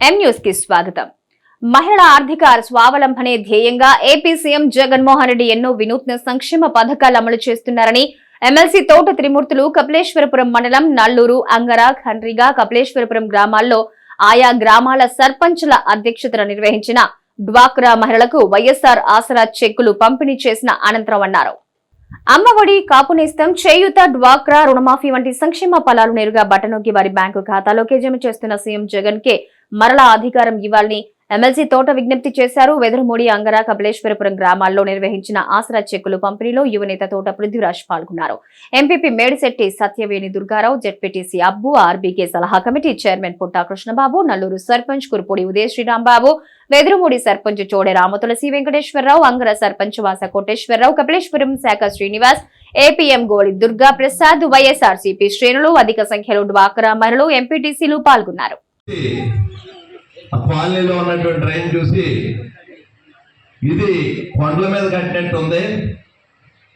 ఎం న్యూస్కి స్వాగతం. మహిళల ఆర్థిక స్వావలంబనే ధ్యేయంగా ఏపీ సీఎం జగన్మోహన్ రెడ్డి ఎన్నో వినూత్న సంక్షేమ పథకాలు అమలు చేస్తున్నారని ఎమ్మెల్సీ తోట త్రిమూర్తులు కపిలేశ్వరపురం మండలం నల్లూరు అంగర ఖండ్రిగా కపిలేశ్వరపురం గ్రామాల్లో ఆయా గ్రామాల సర్పంచుల అధ్యక్షతన నిర్వహించిన డ్వాక్రా మహిళలకు వైఎస్ఆర్ ఆసరా చెక్కులు పంపిణీ చేసిన అనంతరం అన్నారు. అమ్మఒడి కాపునేస్తం చేయూత డ్వాక్రా రుణమాఫీ వంటి సంక్షేమ ఫలాలు నేరుగా బటనొక్కి వారి బ్యాంకు ఖాతాలోకే జమ చేస్తున్న సీఎం జగన్ కే మరలా అధికారం ఇవ్వాలని ఎమ్మెల్సీ తోట విజ్ఞప్తి చేశారు. వెదరమూడి అంగర కపిలేశ్వరపురం గ్రామాల్లో నిర్వహించిన ఆసరా చెక్కులు పంపిణీలో యువనేత తోట పృథ్వీరాజ్ పాల్గొన్నారు. MPP Medisetti Satyaveni Durgarao ZPTC Abbu RBK సలహా కమిటీ చైర్మన్ పుట్టా కృష్ణబాబు నల్లూరు సర్పంచ్ కురుపూడి ఉదయ శ్రీరాంబాబు వెదురుమూడి సర్పంచ్ చోడే రామతులసి వెంకటేశ్వరరావు అంగర సర్పంచ్ వాస కోటేశ్వరరావు కపిలేశ్వరం శాఖ శ్రీనివాస్ ఏపీఎం గోళి దుర్గా ప్రసాద్ వైఎస్ఆర్సీపీ శ్రేణులు అధిక సంఖ్యలో డ్వాక్రా మహిళలు ఎంపీటీసీలు పాల్గొన్నారు. ఆ కాలనీలో ఉన్నటువంటి ట్రైన్ చూసి ఇది కొండల మీద కట్టినట్టు ఉంది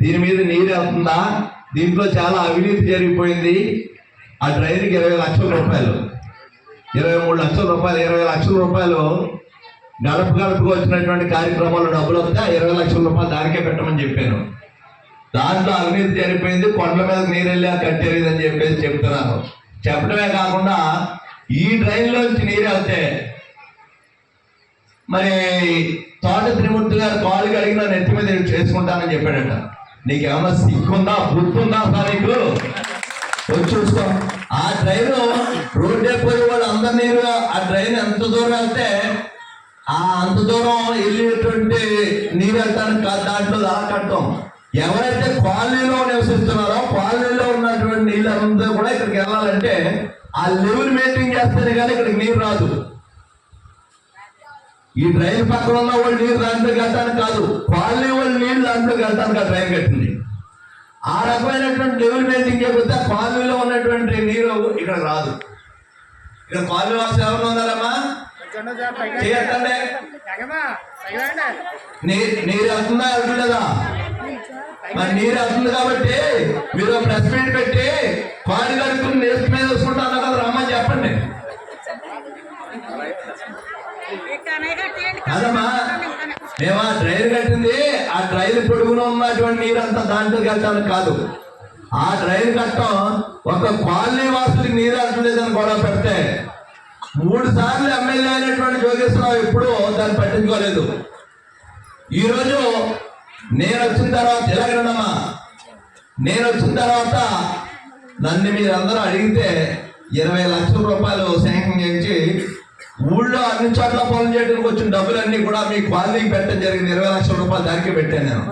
దీని మీద నీరు వెళ్తుందా? దీంట్లో చాలా అవినీతి జరిగిపోయింది. ఆ డ్రైన్కి ఇరవై లక్షల రూపాయలు. ఇరవై మూడు లక్షల రూపాయలు ఇరవై లక్షల రూపాయలు గడప గడపకు వచ్చినటువంటి కార్యక్రమాలు డబ్బులు వస్తే ఆ ఇరవై లక్షల రూపాయలు దానికే పెట్టమని చెప్పాను. దాంట్లో అవినీతి జరిగిపోయింది కొండల మీద నీరు వెళ్ళి కట్టారు ఇదని చెప్పేసి చెప్తున్నాను చెప్పడమే కాకుండా ఈ ట్రైన్లోంచి నీరు వెళ్తే మరి తోట త్రిమూర్తి గారు కాలు కడిగిన నెత్తి మీద నేను చేసుకుంటానని చెప్పాడట. నీకేమన్నా సిగ్గుందా బుద్ధుందా సార్ నీకు? వచ్చి చూసుకో. ఆ ట్రైన్ రోడ్డే పోయి వాళ్ళు అందరినీ ఆ ట్రైన్ ఎంత దూరం వెళ్తే ఆ అంత దూరం వెళ్ళేటువంటి నీరు వెళ్తానికి దాంట్లో దాకట్టం ఎవరైతే కాలనీలో నివసిస్తున్నారో కాలనీలో ఉన్నటువంటి నీళ్ళంతా కూడా ఇక్కడికి వెళ్ళాలంటే ఆ లెవెల్ మెయింటైన్ చేస్తేనే కానీ ఇక్కడికి నీరు రాదు. ఈ ట్రైన్ పక్కన ఉన్న వాళ్ళు నీరు దాంట్లో కట్టడానికి కాదు కాలనీ వాళ్ళు నీళ్ళు దాంట్లో కట్టడానికి ఆ ట్రైన్ కట్టింది. ఆ రకమైనటువంటి డెవలప్మెంట్ ఇంకేపోతే కాలనీలో ఉన్నటువంటి నీరు ఇక్కడ రాదు. ఇక్కడ కాలనీ వాసులు ఎవరు ఉన్నారమ్మా? నీరు వస్తుందా వెళ్తుందా? మరి నీరు వస్తుంది కాబట్టి మీరు ప్రెస్ మీట్ పెట్టి కాలు కడుక్కుని నేస్త మీద వేసుకుంటా అన్నారు కదా రమ్మని చెప్పండి అదమ్మా మేము ఆ ట్రైన్ కట్టింది ఆ పొడుగున ఉన్నటువంటి నీరంతా దాంట్లోకి వెళ్తాను కాదు. ఆ ట్రైన్ కట్టం ఒక కాలనీ వాసులకి నీరు వెళ్తలేదని గొడవ పెడితే మూడు సార్లు ఎమ్మెల్యే అయినటువంటి జోగేశ్వరరావు ఎప్పుడూ దాన్ని పట్టించుకోలేదు. ఈరోజు నేను వచ్చిన తర్వాత ఎలాగనమ్మా? నేను వచ్చిన తర్వాత నన్ను మీరందరూ అడిగితే ఇరవై లక్షల రూపాయలు శాంక్షన్ చేయించి ఊళ్ళో అన్ని చోట్ల పనులు చేయడానికి వచ్చిన డబ్బులన్నీ కూడా మీ కాలనీకి పెట్టడం జరిగింది. ఇరవై లక్షల రూపాయలు దానికి పెట్టాను నేను.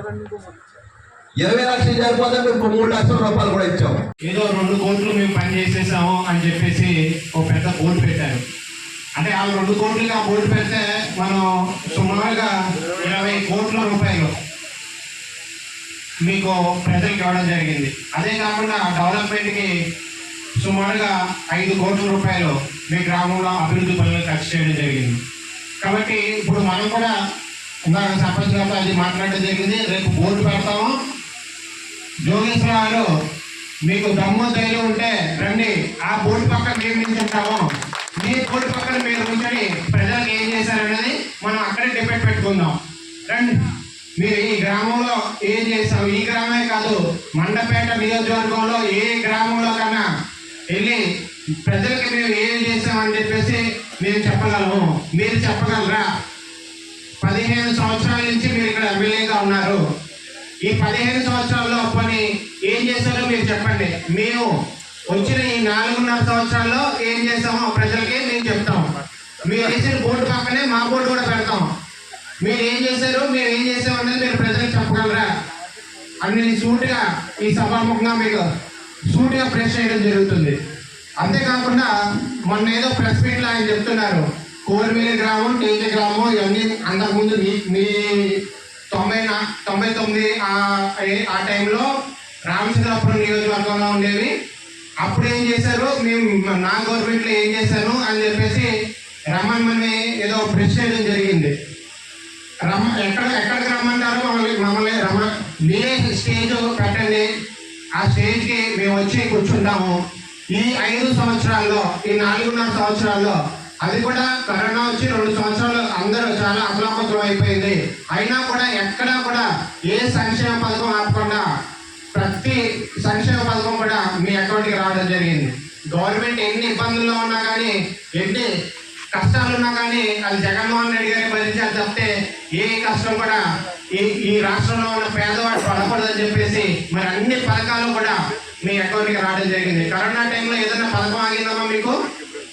ఇరవై లక్షలు సరిపోతే మీకు మూడు లక్షల రూపాయలు కూడా ఇచ్చాం. ఏదో రెండు కోట్లు మేము పని చేసేసాము అని చెప్పేసి ఒక పెద్ద బోర్డు పెట్టారు. అంటే ఆ రెండు కోట్లు ఆ బోర్డు పెడితే మనం సుమారుగా ఇరవై కోట్ల రూపాయలు మీకు ప్రజలకు ఇవ్వడం జరిగింది. అదే కాకుండా డెవలప్మెంట్కి సుమారుగా ఐదు కోట్ల రూపాయలు మీ గ్రామంలో అభివృద్ధి పనులు ఖర్చు చేయడం జరిగింది. కాబట్టి ఇప్పుడు మనం కూడా ఇందాక సర్పంచ్ గారితో అది మాట్లాడడం జరిగింది. రేపు బోర్డు పెడతాము. జోగేశ్వర గారు మీకు దమ్ము ధైర్యం ఉంటే రండి. ఆ బోర్డు పక్కన మేము నిల్చుంటాము. మీ బోర్డు పక్కన మీరు కూర్చొని ప్రజలకు ఏం చేశారనేది మనం అక్కడే డిపెండ్ పెట్టుకుందాం. రండి. మీరు ఈ గ్రామంలో ఏం చేస్తాం ఈ గ్రామమే కాదు మండపేట నియోజకవర్గంలో ఏ మేము చెప్పగలము. మీరు చెప్పగలరా? పదిహేను సంవత్సరాల నుంచి మీరు ఇక్కడ ఎమ్మెల్యేగా ఉన్నారు. ఈ పదిహేను సంవత్సరాల్లో పని ఏం చేశారో మీరు చెప్పండి. మేము వచ్చిన ఈ నాలుగున్నర సంవత్సరాల్లో ఏం చేస్తామో ప్రజలకి మేము చెప్తాం. మీరు వేసిన బోర్డు పక్కనే మా బోర్డు కూడా పెడతాం. మీరు ఏం చేశారు మీరు ఏం చేసాం మీరు ప్రజలకు చెప్పగలరా? అని సూటిగా ఈ సభాముఖంగా మీకు సూటిగా ప్రశ్న చేయడం జరుగుతుంది. అంతేకాకుండా మొన్న ఏదో ప్రెస్ మీట్లో ఆయన చెప్తున్నారు. కోరిమిలి గ్రామం టీజీ గ్రామం ఇవన్నీ అంతకుముందు మీ మీ తొంభై నా తొంభై తొమ్మిది ఆ టైంలో రామచంద్రాపురం నియోజకవర్గంలో ఉండేవి. అప్పుడు ఏం చేశారు? మేము నా గవర్నమెంట్లో ఏం చేశాను అని చెప్పేసి రమ్మని ఏదో ప్రశ్న చేయడం జరిగింది. రమ్మ ఎక్కడ ఎక్కడికి రమ్మంటారు? మమ్మల్ని మమ్మల్ని రమ్మ మీరే స్టేజ్ పెట్టండి. ఆ స్టేజ్కి మేము వచ్చి కూర్చుంటాము. ఈ ఐదు సంవత్సరాల్లో ఈ నాలుగున్నర సంవత్సరాల్లో అది కూడా కరోనా వచ్చి రెండు సంవత్సరాలు అందరూ చాలా అతలాకుతలం అయిపోయింది. అయినా కూడా ఎక్కడా కూడా ఏ సంక్షేమ పథకం ఆపకుండా ప్రతి సంక్షేమ పథకం కూడా మీ అకౌంట్కి రావడం జరిగింది. గవర్నమెంట్ ఎన్ని ఇబ్బందుల్లో ఉన్నా కానీ ఎన్ని కష్టాలు ఉన్నా కానీ అది జగన్మోహన్ రెడ్డి గారి భరించాలి తప్పితే ఏ కష్టం కూడా ఈ ఈ రాష్ట్రంలో ఉన్న పేదవాడు పడకూడదని చెప్పేసి మరి అన్ని పథకాలు కూడా మీ అకౌంట్కి రావడం జరిగింది. కరోనా టైంలో ఏదైనా పథకం ఆగిందమ్మా మీకు?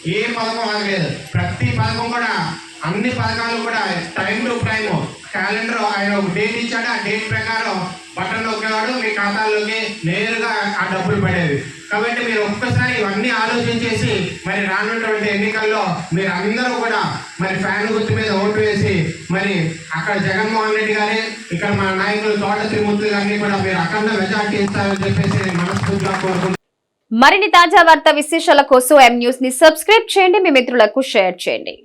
ఏ పథకం ఆగలేదు. ప్రతి పథకం కూడా అన్ని పథకాలు కూడా టైం టు టైం క్యాలెండర్ ఆయన ఒక డేట్ ఇచ్చాడు. ఆ డేట్ ప్రకారం బటన్ నొక్కేవాడు మీ ఖాతాల్లోకి నేరుగా ఆ డబ్బులు పడేవి. కాబట్టి మీరు ఒక్కసారి ఇవన్నీ ఆలోచించేసి మరి రానున్నటువంటి ఎన్నికల్లో మీరు అందరూ కూడా మరి ఫ్యాన్ గుర్తు మీద ఓటు వేసి మరి అక్కడ జగన్మోహన్ రెడ్డి గారే ఇక్కడ మన నాయకులు తోట త్రిమూర్తి గారిని కూడా మీరు అఖండ మెజార్టీ ఇస్తారని చెప్పేసి నేను మనస్ఫూర్తిగా కోరుకుంటున్నాను. మరిన్ని తాజా వార్త విశేషాల కోసం ఎం న్యూస్ని సబ్స్క్రైబ్ చేయండి మీ మిత్రులకు షేర్ చేయండి.